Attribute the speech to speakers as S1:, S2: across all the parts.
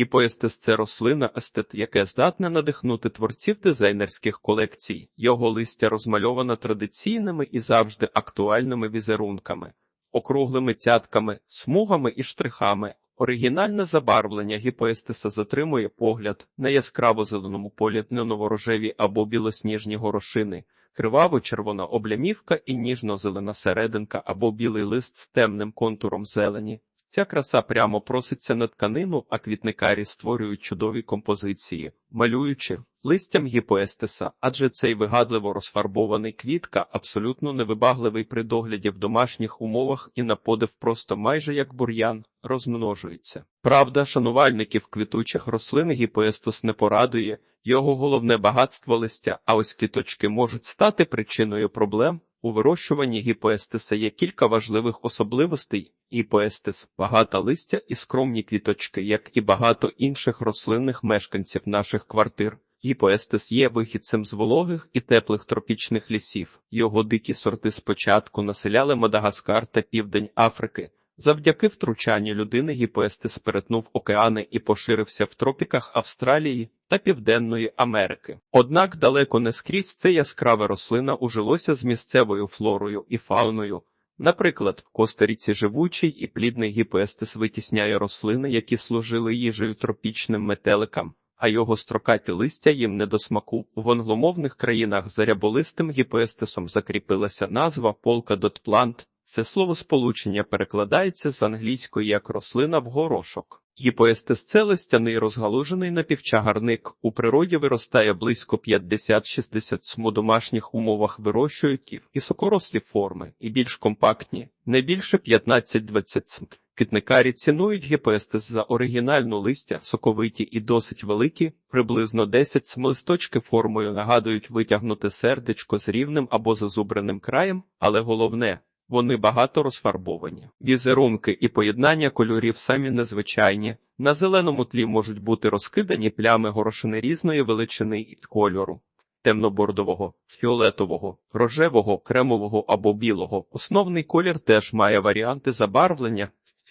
S1: Гіпоестес – це рослина естет, яке здатне надихнути творців дизайнерських колекцій. Його листя розмальовано традиційними і завжди актуальними візерунками, округлими цятками, смугами і штрихами. Оригінальне забарвлення гіпоестеса затримує погляд на яскраво зеленому полі новорожеві або білосніжні горошини, криваво-червона облямівка і ніжно-зелена серединка або білий лист з темним контуром зелені. Ця краса прямо проситься на тканину, а квітникарі створюють чудові композиції, малюючи листям гіпоестеса, адже цей вигадливо розфарбований квітка абсолютно невибагливий при догляді в домашніх умовах і на подив просто майже як бур'ян розмножується. Правда, шанувальників квітучих рослин гіпоестус не порадує, його головне багатство листя, а ось квіточки можуть стати причиною проблем. У вирощуванні гіпоестеса є кілька важливих особливостей. Гіпоестес – багата листя і скромні квіточки, як і багато інших рослинних мешканців наших квартир. Гіпоестес є вихідцем з вологих і теплих тропічних лісів. Його дикі сорти спочатку населяли Мадагаскар та Південь Африки. Завдяки втручанню людини гіпоестес перетнув океани і поширився в тропіках Австралії та Південної Америки. Однак далеко не скрізь це яскраве рослина ужилося з місцевою флорою і фауною. Наприклад, в Косторіці живучий і плідний гіпестис витісняє рослини, які служили їжею тропічним метеликам, а його строкаті листя їм не до смаку. В англомовних країнах за ряболистим гіпестисом закріпилася назва полка дотплант. Це словосполучення перекладається з англійської як рослина в горошок. Гіпоестес – це листяний розгалужений напівчагарник. У природі виростає близько 50-60 см. У домашніх умовах вирощують і високорослі форми, і більш компактні, не більше 15-20 см. Квітникарі цінують гіпоестес за оригінальну листя, соковиті і досить великі, приблизно 10 см. листочки формою нагадують витягнуте сердечко з рівним або зазубреним краєм, але головне – вони багато розфарбовані. Візерунки і поєднання кольорів самі незвичайні. На зеленому тлі можуть бути розкидані плями горошини різної величини і кольору. Темнобордового, фіолетового, рожевого, кремового або білого. Основний колір теж має варіанти забарвлення.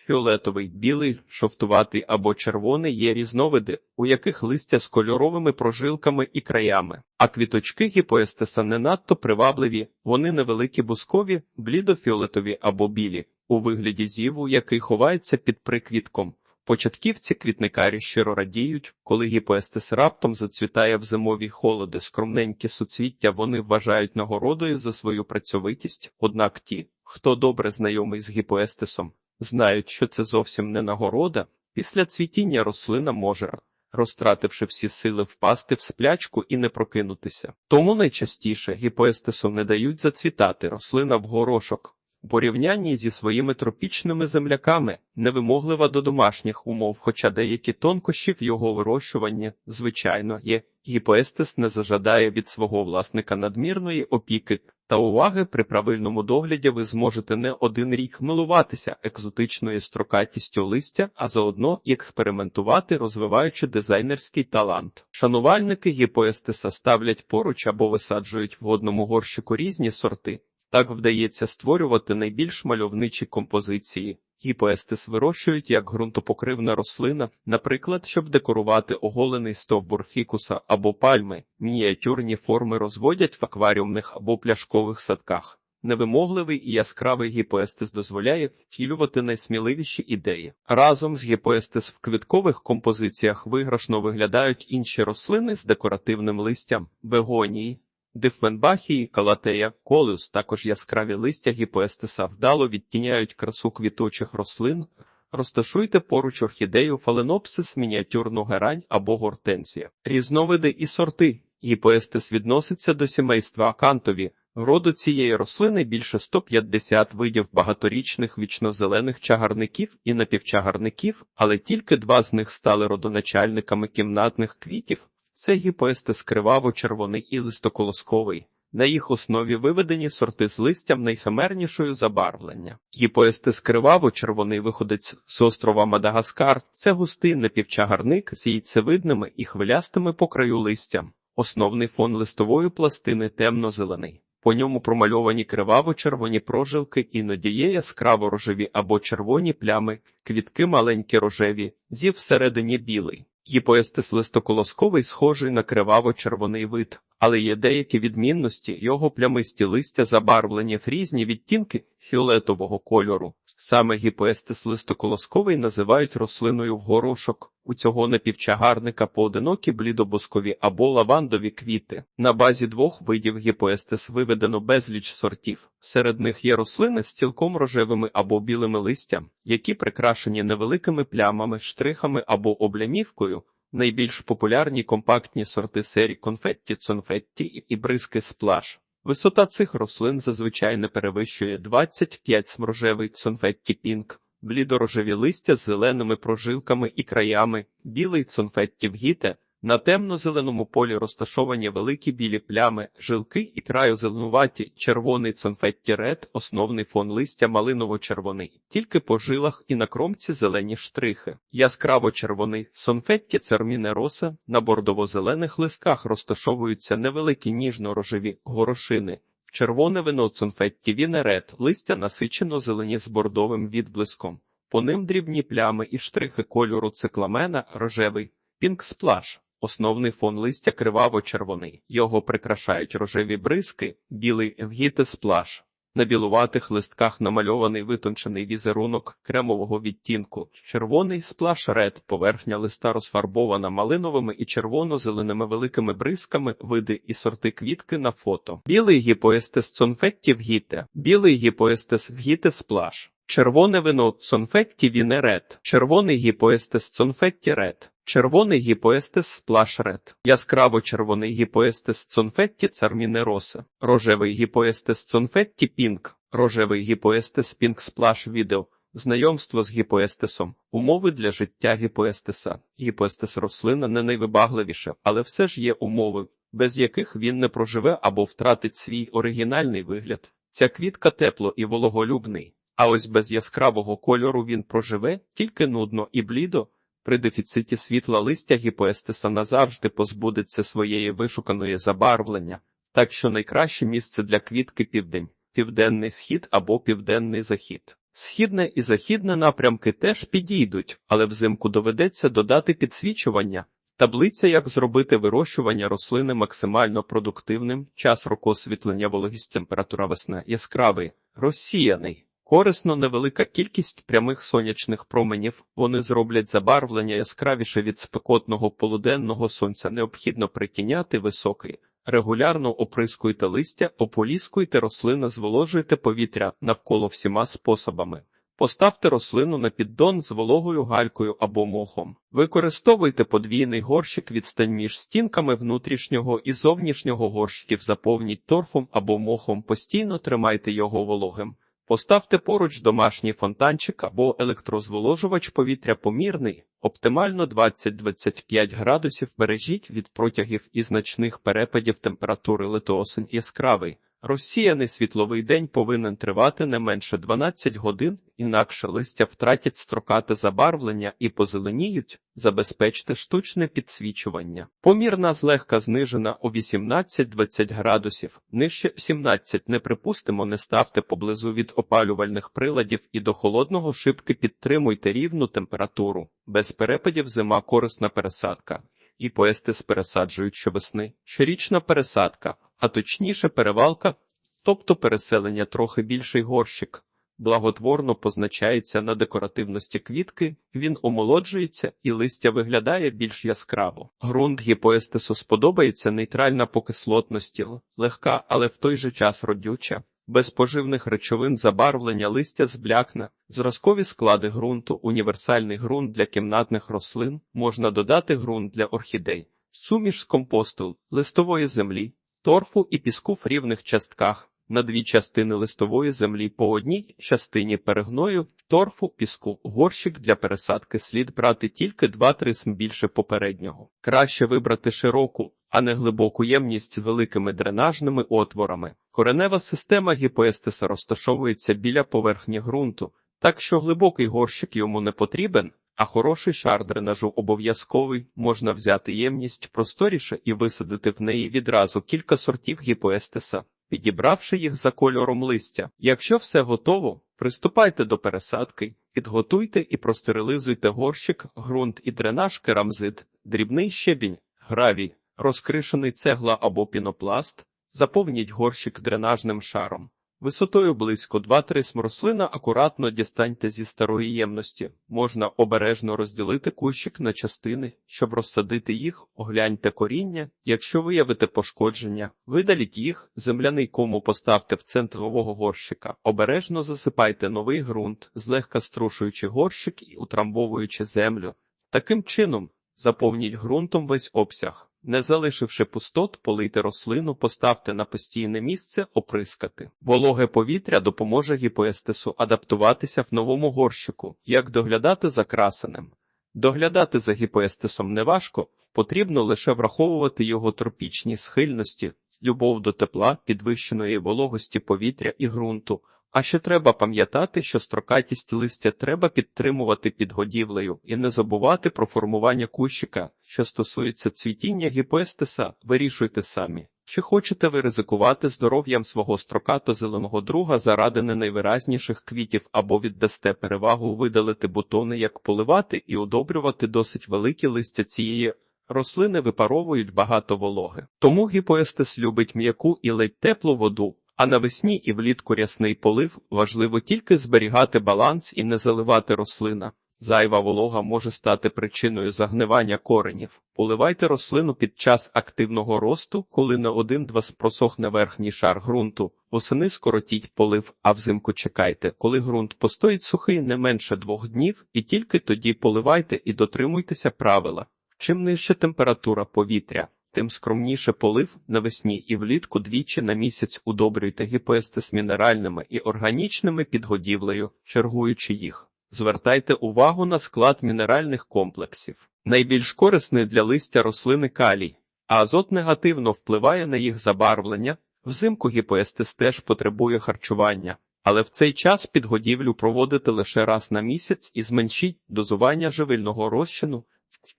S1: Фіолетовий, білий, шовтуватий або червоний є різновиди, у яких листя з кольоровими прожилками і краями, а квіточки гіпоестеса не надто привабливі, вони невеликі бускові, блідофіолетові або білі, у вигляді зіву, який ховається під приквітком. Початківці квітникарі щиро радіють, коли гіпоестес раптом зацвітає в зимові холоди, скромненькі суцвіття вони вважають нагородою за свою працьовитість, однак ті, хто добре знайомий з гіпоестесом, знають, що це зовсім не нагорода. Після цвітіння рослина може, розтративши всі сили, впасти в сплячку і не прокинутися. Тому найчастіше гіпоестесу не дають зацвітати рослина в горошок. Порівнянні зі своїми тропічними земляками невимоглива до домашніх умов, хоча деякі тонкощі в його вирощуванні, звичайно, є. Гіпоестес не зажадає від свого власника надмірної опіки та уваги при правильному догляді ви зможете не один рік милуватися екзотичною строкатістю листя, а заодно експериментувати, розвиваючи дизайнерський талант. Шанувальники гіпоестеса ставлять поруч або висаджують в одному горщику різні сорти. Так вдається створювати найбільш мальовничі композиції. Гіпоестес вирощують як ґрунтопокривна рослина, наприклад, щоб декорувати оголений стовбур фікуса або пальми, мініатюрні форми розводять в акваріумних або пляшкових садках. Невимогливий і яскравий гіпоестес дозволяє втілювати найсміливіші ідеї. Разом з гіпоестес в квіткових композиціях виграшно виглядають інші рослини з декоративним листям, бегонії, Дифменбахії, калатея, колеус, також яскраві листя гіпоестеса вдало відтіняють красу квіточих рослин. Розташуйте поруч орхідею фаленопсис, мініатюрну герань або гортензія. Різновиди і сорти. Гіпоестес відноситься до сімейства акантові. Роду цієї рослини більше 150 видів багаторічних вічнозелених чагарників і напівчагарників, але тільки два з них стали родоначальниками кімнатних квітів. Це гіпоестес криваво-червоний і листоколосковий. На їх основі виведені сорти з листям найхимернішою забарвлення. Гіпоестес криваво-червоний виходець з острова Мадагаскар це густий напівчагарник з яйцевидними і хвилястими по краю листям. Основний фон листової пластини темно-зелений. По ньому промальовані криваво-червоні прожилки, іноді є яскраво рожеві або червоні плями, квітки маленькі рожеві, зів всередині білий. Гіпоестис листоколосковий схожий на криваво-червоний вид, але є деякі відмінності, його плямисті листя забарвлені в різні відтінки фіолетового кольору. Саме гіпоестис листоколосковий називають рослиною в горошок. У цього напівчагарника поодинокі блідобускові або лавандові квіти. На базі двох видів гіпоестис виведено безліч сортів. Серед них є рослини з цілком рожевими або білими листям, які прикрашені невеликими плямами, штрихами або облямівкою. Найбільш популярні компактні сорти серії конфетті, цонфетті і бризки сплаш. Висота цих рослин зазвичай не перевищує 25 смрожевий цунфетті пінк, блідорожеві листя з зеленими прожилками і краями, білий цунфетті вгіте, на темно-зеленому полі розташовані великі білі плями, жилки і краю зеленуваті, червоний цонфетті ред, основний фон листя малиново-червоний, тільки по жилах і на кромці зелені штрихи. Яскраво-червоний цонфетті церміне роса, на бордово-зелених листках розташовуються невеликі ніжно-рожеві горошини. Червоне вино цунфетті вінерет, листя насичено зелені з бордовим відблиском. По ним дрібні плями і штрихи кольору цикламена, рожевий, пінк сплаш. Основний фон листя криваво-червоний. Його прикрашають рожеві бризки, білий евгіте сплаш. На білуватих листках намальований витончений візерунок кремового відтінку. Червоний сплаш ред, поверхня листа розфарбована малиновими і червоно-зеленими великими бризками, види і сорти квітки на фото. Білий гіпоестес цонфетті вгіте, білий гіпоестес вгіте сплаш. Червоне вино цонфетті вінерет, червоний гіпоестес цонфетті ред. Червоний гіпоестес сплаш ред, яскраво червоний гіпоестес цонфетті цармінероса, рожевий гіпоестес цонфетті пінк, рожевий гіпоестес пінк сплаш відео, знайомство з гіпоестесом, умови для життя гіпоестеса. Гіпоестес рослина не найвибагливіша, але все ж є умови, без яких він не проживе або втратить свій оригінальний вигляд. Ця квітка тепло і вологолюбний, а ось без яскравого кольору він проживе тільки нудно і блідо. При дефіциті світла листя гіпоестеса назавжди позбудеться своєї вишуканої забарвлення, так що найкраще місце для квітки південь, південний схід або південний захід. Східне і західне напрямки теж підійдуть, але взимку доведеться додати підсвічування. Таблиця, як зробити вирощування рослини максимально продуктивним, час року освітлення вологість температура весна яскравий, розсіяний. Корисно невелика кількість прямих сонячних променів, вони зроблять забарвлення яскравіше від спекотного полуденного сонця. Необхідно притіняти високий. Регулярно оприскуйте листя, ополіскуйте рослину, зволожуйте повітря навколо всіма способами. Поставте рослину на піддон з вологою галькою або мохом. Використовуйте подвійний горщик відстань між стінками внутрішнього і зовнішнього горщиків, заповніть торфом або мохом, постійно тримайте його вологим. Поставте поруч домашній фонтанчик або електрозволожувач повітря помірний, оптимально 20-25 градусів бережіть від протягів і значних перепадів температури лето-осень яскравий. Розсіяний світловий день повинен тривати не менше 12 годин, інакше листя втратять строкате забарвлення і позеленіють, забезпечте штучне підсвічування. Помірна злегка знижена у 18-20 градусів, нижче 17 не припустимо, не ставте поблизу від опалювальних приладів і до холодного шибки підтримуйте рівну температуру. Без перепадів зима корисна пересадка. І поестис пересаджують щовесни. Щорічна пересадка, а точніше перевалка, тобто переселення трохи більший горщик, благотворно позначається на декоративності квітки, він омолоджується і листя виглядає більш яскраво. Грунт гіпоестису сподобається нейтральна по кислотності, легка, але в той же час родюча. Без поживних речовин забарвлення листя зблякне, зразкові склади ґрунту, універсальний ґрунт для кімнатних рослин, можна додати ґрунт для орхідей, суміш з компосту, листової землі, торфу і піску в рівних частках, на дві частини листової землі по одній частині перегною, торфу, піску, горщик для пересадки слід брати тільки 2-3 см більше попереднього. Краще вибрати широку, а не глибоку ємність з великими дренажними отворами. Коренева система гіпоестиса розташовується біля поверхні ґрунту, так що глибокий горщик йому не потрібен, а хороший шар дренажу обов'язковий, можна взяти ємність просторіше і висадити в неї відразу кілька сортів гіпоестиса. підібравши їх за кольором листя. Якщо все готово, приступайте до пересадки, підготуйте і простерилизуйте горщик, ґрунт і дренаж керамзит, дрібний щебінь, гравій, розкришений цегла або пінопласт, заповніть горщик дренажним шаром. Висотою близько 2-3 см акуратно дістаньте зі старої ємності. Можна обережно розділити кущик на частини, щоб розсадити їх, огляньте коріння. Якщо виявите пошкодження, видаліть їх, земляний кому поставте в центр нового горщика. Обережно засипайте новий ґрунт, злегка струшуючи горщик і утрамбовуючи землю. Таким чином, заповніть ґрунтом весь обсяг. Не залишивши пустот, полийте рослину, поставте на постійне місце, оприскати. Вологе повітря допоможе гіпоестесу адаптуватися в новому горщику, як доглядати за красенем. Доглядати за гіпоестесом неважко, потрібно лише враховувати його тропічні схильності, любов до тепла, підвищеної вологості повітря і ґрунту. А ще треба пам'ятати, що строкатість листя треба підтримувати підгодівлею і не забувати про формування кущика. Що стосується цвітіння гіпоестеса, вирішуйте самі. Чи хочете ви ризикувати здоров'ям свого строкато зеленого друга заради не найвиразніших квітів або віддасте перевагу видалити бутони, як поливати і удобрювати досить великі листя цієї рослини випаровують багато вологи. Тому гіпоестес любить м'яку і ледь теплу воду. А навесні і влітку рясний полив важливо тільки зберігати баланс і не заливати рослина. Зайва волога може стати причиною загнивання коренів. Поливайте рослину під час активного росту, коли на один-два просохне верхній шар ґрунту. Восени скоротіть полив, а взимку чекайте, коли ґрунт постоїть сухий не менше двох днів, і тільки тоді поливайте і дотримуйтеся правила. Чим нижча температура повітря, тим скромніше полив навесні і влітку двічі на місяць удобрюйте гіпоестес мінеральними і органічними підгодівлею, чергуючи їх. Звертайте увагу на склад мінеральних комплексів. Найбільш корисний для листя рослини калій, а азот негативно впливає на їх забарвлення. Взимку гіпоестес теж потребує харчування, але в цей час підгодівлю проводите лише раз на місяць і зменшіть дозування живильного розчину,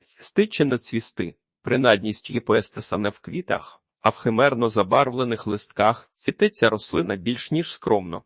S1: цвісти чи не Принадність гіпоестеса не в квітах, а в химерно забарвлених листках цвітеться рослина більш ніж скромно.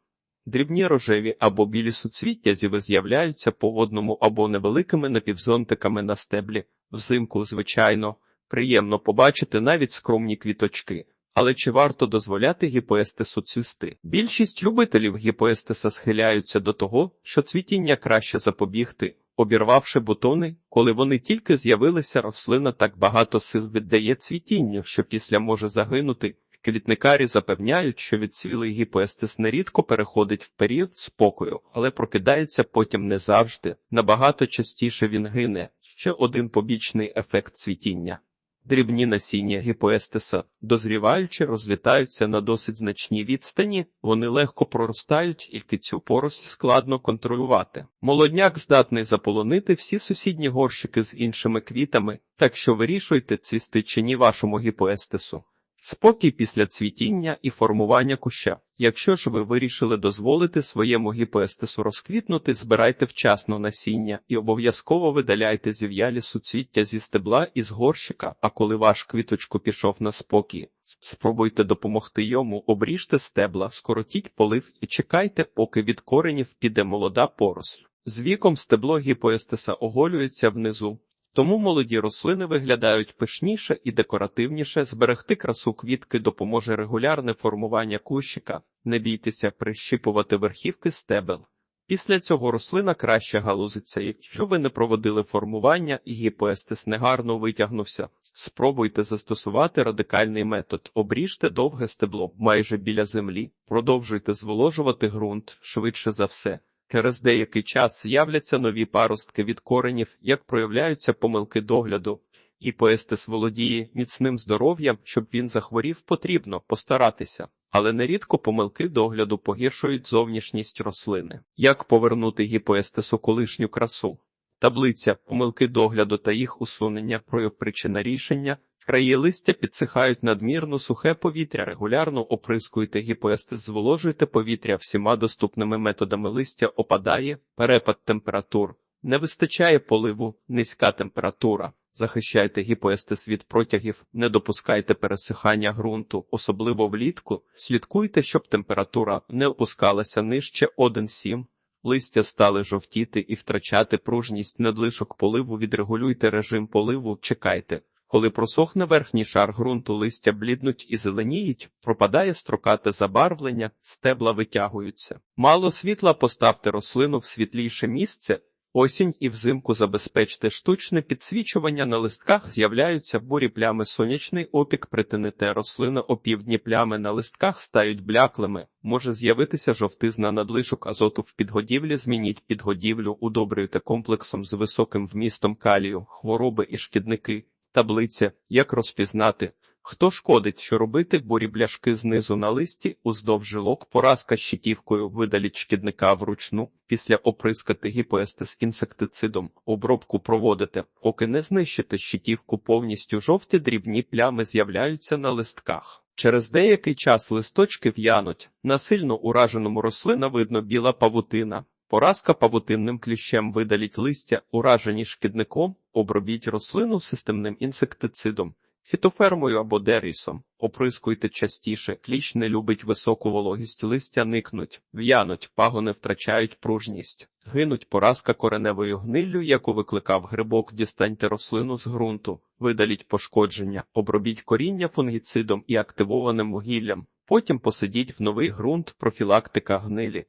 S1: Дрібні рожеві або білі суцвіття зіви з'являються по одному або невеликими напівзонтиками на стеблі. Взимку, звичайно, приємно побачити навіть скромні квіточки. Але чи варто дозволяти гіпоестесу цвісти? Більшість любителів гіпоестеса схиляються до того, що цвітіння краще запобігти, обірвавши бутони, коли вони тільки з'явилися, рослина так багато сил віддає цвітінню, що після може загинути. Квітникарі запевняють, що відсвілий гіпоестес нерідко переходить в період спокою, але прокидається потім не завжди. Набагато частіше він гине. Ще один побічний ефект цвітіння. Дрібні насіння гіпоестеса, дозріваючи, розлітаються на досить значній відстані, вони легко проростають, тільки цю поросль складно контролювати. Молодняк здатний заполонити всі сусідні горщики з іншими квітами, так що вирішуйте цвісти чи ні вашому гіпоестесу. Спокій після цвітіння і формування куща. Якщо ж ви вирішили дозволити своєму гіпоестесу розквітнути, збирайте вчасно насіння і обов'язково видаляйте зів'ялі суцвіття зі стебла і з горщика, а коли ваш квіточку пішов на спокій, спробуйте допомогти йому, обріжте стебла, скоротіть полив і чекайте, поки від коренів піде молода поросль. З віком стебло гіпоестеса оголюється внизу, тому молоді рослини виглядають пишніше і декоративніше. Зберегти красу квітки допоможе регулярне формування кущика, не бійтеся прищіпувати верхівки стебел. Після цього рослина краще галузиться, якщо ви не проводили формування і гіпоестес негарно витягнувся. Спробуйте застосувати радикальний метод, обріжте довге стебло майже біля землі, продовжуйте зволожувати ґрунт швидше за все. Через деякий час з'являться нові паростки від коренів, як проявляються помилки догляду, і поестес володіє міцним здоров'ям, щоб він захворів, потрібно постаратися, але нерідко помилки догляду погіршують зовнішність рослини. Як повернути гіпоестесу колишню красу? Таблиця помилки догляду та їх усунення причина рішення. Краї листя підсихають надмірно сухе повітря, регулярно оприскуйте гіпоестез, зволожуйте повітря всіма доступними методами листя опадає, перепад температур, не вистачає поливу, низька температура. Захищайте гіпоестез від протягів, не допускайте пересихання ґрунту, особливо влітку. Слідкуйте, щоб температура не опускалася нижче 1,7. Листя стали жовтіти і втрачати пружність надлишок поливу. Відрегулюйте режим поливу, чекайте. Коли просохне верхній шар ґрунту, листя бліднуть і зеленіють, пропадає строкате забарвлення, стебла витягуються. Мало світла поставте рослину в світліше місце. Осінь і взимку забезпечте. Штучне підсвічування на листках з'являються бурі плями. Сонячний опік притинете. Рослина опівдні плями на листках стають бляклими, може з'явитися жовтизна надлишок азоту в підгодівлі. Змініть підгодівлю, удобрюйте комплексом з високим вмістом калію, хвороби і шкідники, таблиця, як розпізнати. Хто шкодить, що робити бурі бляшки знизу на листі, уздовж жилок, поразка щитівкою, видаліть шкідника вручну, після оприскати гіпоестез інсектицидом, обробку проводите, поки не знищите щитівку повністю жовті дрібні плями з'являються на листках. Через деякий час листочки в'януть, на сильно ураженому рослина видно біла павутина. Поразка павутинним кліщем видаліть листя, уражені шкідником, обробіть рослину системним інсектицидом. Фітофермою або дерісом. Оприскуйте частіше, кліщ не любить високу вологість, листя никнуть, в'януть, пагони втрачають пружність, гинуть поразка кореневою гниллю, яку викликав грибок, дістаньте рослину з ґрунту, видаліть пошкодження, обробіть коріння фунгіцидом і активованим вугіллям, потім посидіть в новий ґрунт, профілактика гнилі.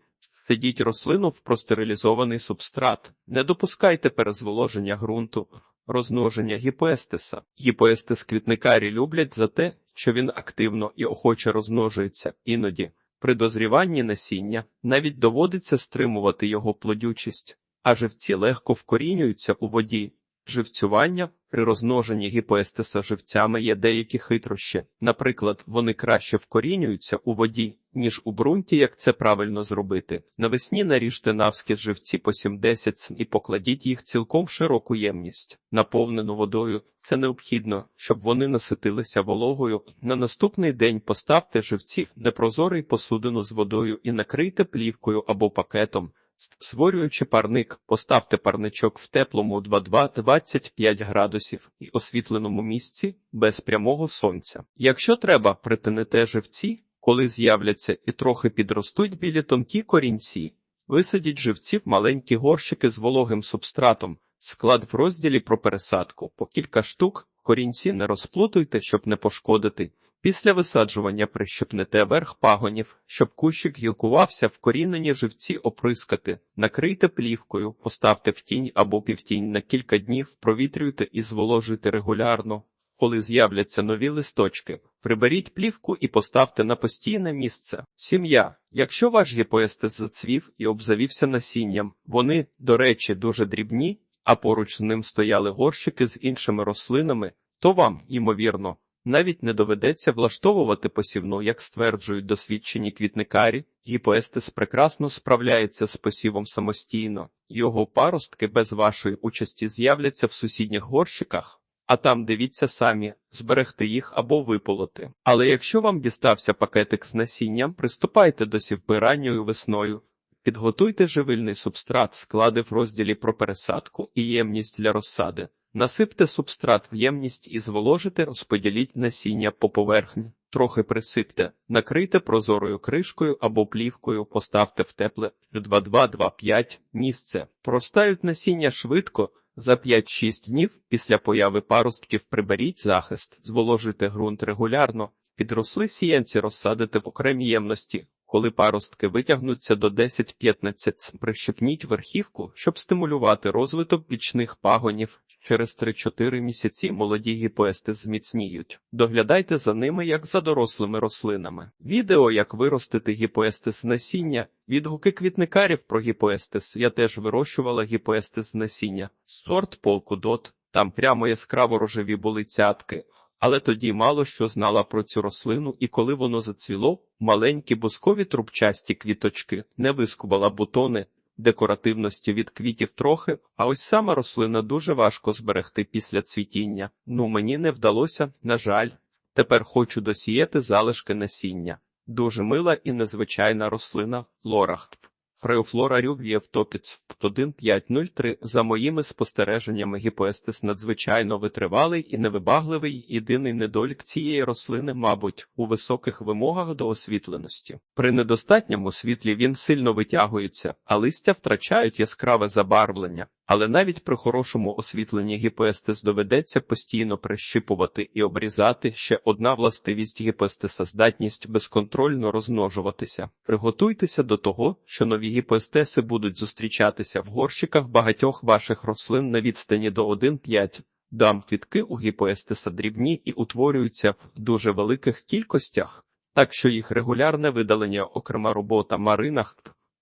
S1: Сидіть рослину в простерилізований субстрат, не допускайте перезволоження ґрунту, розмноження гіпоестеса. Гіпоестес квітникарі люблять за те, що він активно і охоче розмножується, іноді при дозріванні насіння навіть доводиться стримувати його плодючість, а живці легко вкорінюються у воді. Живцювання при розмноженні гіпоестеса живцями є деякі хитрощі. Наприклад, вони краще вкорінюються у воді, ніж у ґрунті, як це правильно зробити. Навесні наріжте навскіз живці по 70 см і покладіть їх цілком в широку ємність, наповнену водою. Це необхідно, щоб вони наситилися вологою. На наступний день поставте живці в непрозорий посудину з водою і накрийте плівкою або пакетом. Створюючи парник, поставте парничок в теплому 22-25 градусів і освітленому місці без прямого сонця. Якщо треба, притинете живці, коли з'являться і трохи підростуть білі тонкі корінці. Висадіть живці в маленькі горщики з вологим субстратом, склад в розділі про пересадку, по кілька штук, корінці не розплутуйте, щоб не пошкодити. Після висаджування прищепнете верх пагонів, щоб кущик гілкувався, вкорінені живці оприскати, накрийте плівкою, поставте в тінь або півтінь на кілька днів, провітрюйте і зволожуйте регулярно. Коли з'являться нові листочки, приберіть плівку і поставте на постійне місце. Сім'я. Якщо ваш гіпоестез зацвів і обзавівся насінням, вони, до речі, дуже дрібні, а поруч з ним стояли горщики з іншими рослинами, то вам, ймовірно, навіть не доведеться влаштовувати посівну, як стверджують досвідчені квітникарі, гіпоестес прекрасно справляється з посівом самостійно, його паростки без вашої участі з'являться в сусідніх горщиках, а там дивіться самі, зберегти їх або виполоти. Але якщо вам дістався пакетик з насінням, приступайте до сівби ранньою весною. Підготуйте живильний субстрат, склади в розділі про пересадку і ємність для розсади. Насипте субстрат в ємність і зволожите, розподіліть насіння по поверхні. Трохи присипте, накрийте прозорою кришкою або плівкою, поставте в тепле 2-2-2-5 місце. Простають насіння швидко, за 5-6 днів після появи паростків приберіть захист, зволожуйте ґрунт регулярно, підросли сіянці розсадите в окремій ємності. Коли паростки витягнуться до 10-15, прищепніть верхівку, щоб стимулювати розвиток бічних пагонів. Через 3-4 місяці молоді гіпоести зміцніють. Доглядайте за ними, як за дорослими рослинами. Відео, як виростити гіпоестис насіння, відгуки квітникарів про гіпоестис. Я теж вирощувала гіпоестис насіння. Сорт полку дот. Там прямо яскраво рожеві були цятки. Але тоді мало що знала про цю рослину, і коли воно зацвіло, маленькі бускові трубчасті квіточки не вискубала бутони, декоративності від квітів трохи, а ось сама рослина дуже важко зберегти після цвітіння. Ну мені не вдалося, на жаль. Тепер хочу досіяти залишки насіння. Дуже мила і незвичайна рослина лорахт. Фреофлора рюв'єв топіц 1503 За моїми спостереженнями гіпоестис надзвичайно витривалий і невибагливий. Єдиний недолік цієї рослини, мабуть, у високих вимогах до освітленості. При недостатньому світлі він сильно витягується, а листя втрачають яскраве забарвлення. Але навіть при хорошому освітленні гіпоестис доведеться постійно прищипувати і обрізати ще одна властивість гіпоестиса – здатність безконтрольно розмножуватися. Приготуйтеся до того, що нові гіпоестеси будуть зустрічатися в горщиках багатьох ваших рослин на відстані до 1,5. Дам квітки у гіпоестеса дрібні і утворюються в дуже великих кількостях, так що їх регулярне видалення окрема робота маринах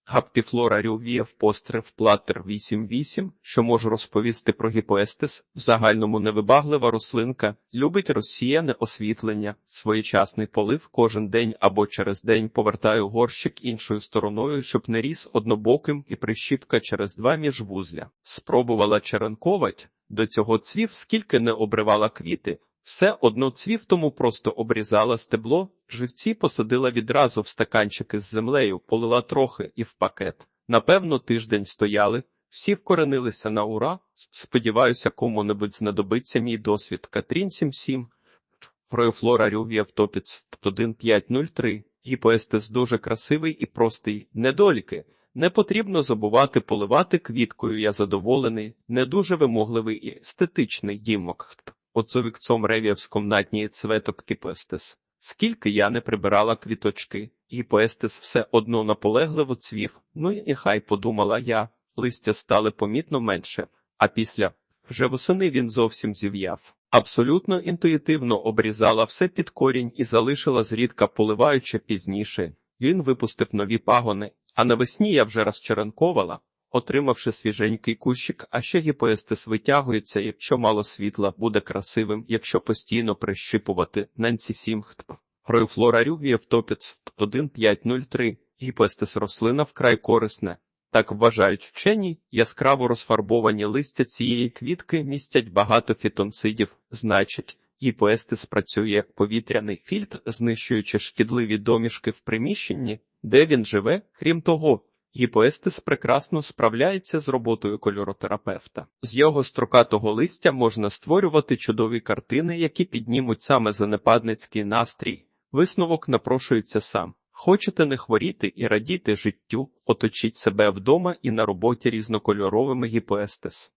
S1: Гаптіфлора рювієв пострив платер 8.8, що можу розповісти про гіпоестис, в загальному невибаглива рослинка, любить розсіяне освітлення, своєчасний полив кожен день або через день повертаю горщик іншою стороною, щоб не ріс однобоким і прищіпка через два міжвузля. Спробувала черенковать, до цього цвів, скільки не обривала квіти, все одно цвів тому просто обрізала стебло, живці посадила відразу в стаканчики з землею, полила трохи і в пакет. Напевно, тиждень стояли, всі вкоренилися на ура. Сподіваюся, кому-небудь знадобиться мій досвід. Катрін 77. Фроєфлора рюв'єв топіц 1503. Гіпоестес дуже красивий і простий. Недоліки. Не потрібно забувати поливати квіткою. Я задоволений, не дуже вимогливий і естетичний дімок. Оцовікцом ревівськом надній цветок гіпоестес. Скільки я не прибирала квіточки, гіпоестес все одно наполегливо цвів. Ну і нехай подумала я, листя стали помітно менше, а після вже восени він зовсім зів'яв. Абсолютно інтуїтивно обрізала все під корінь і залишила зрідка поливаючи пізніше. Він випустив нові пагони, а навесні я вже розчеренковала, отримавши свіженький кущик, а ще гіпоестис витягується, якщо мало світла, буде красивим, якщо постійно прищипувати. Ненсі Сімхт. Гроюфлора рювієв топіц 1503. Гіпоестис рослина вкрай корисне. Так вважають вчені, яскраво розфарбовані листя цієї квітки містять багато фітонцидів, значить, гіпоестис працює як повітряний фільтр, знищуючи шкідливі домішки в приміщенні, де він живе, крім того. Гіпоестис прекрасно справляється з роботою кольоротерапевта. З його строкатого листя можна створювати чудові картини, які піднімуть саме занепадницький настрій. Висновок напрошується сам. Хочете не хворіти і радіти життю, оточіть себе вдома і на роботі різнокольоровими гіпоестис.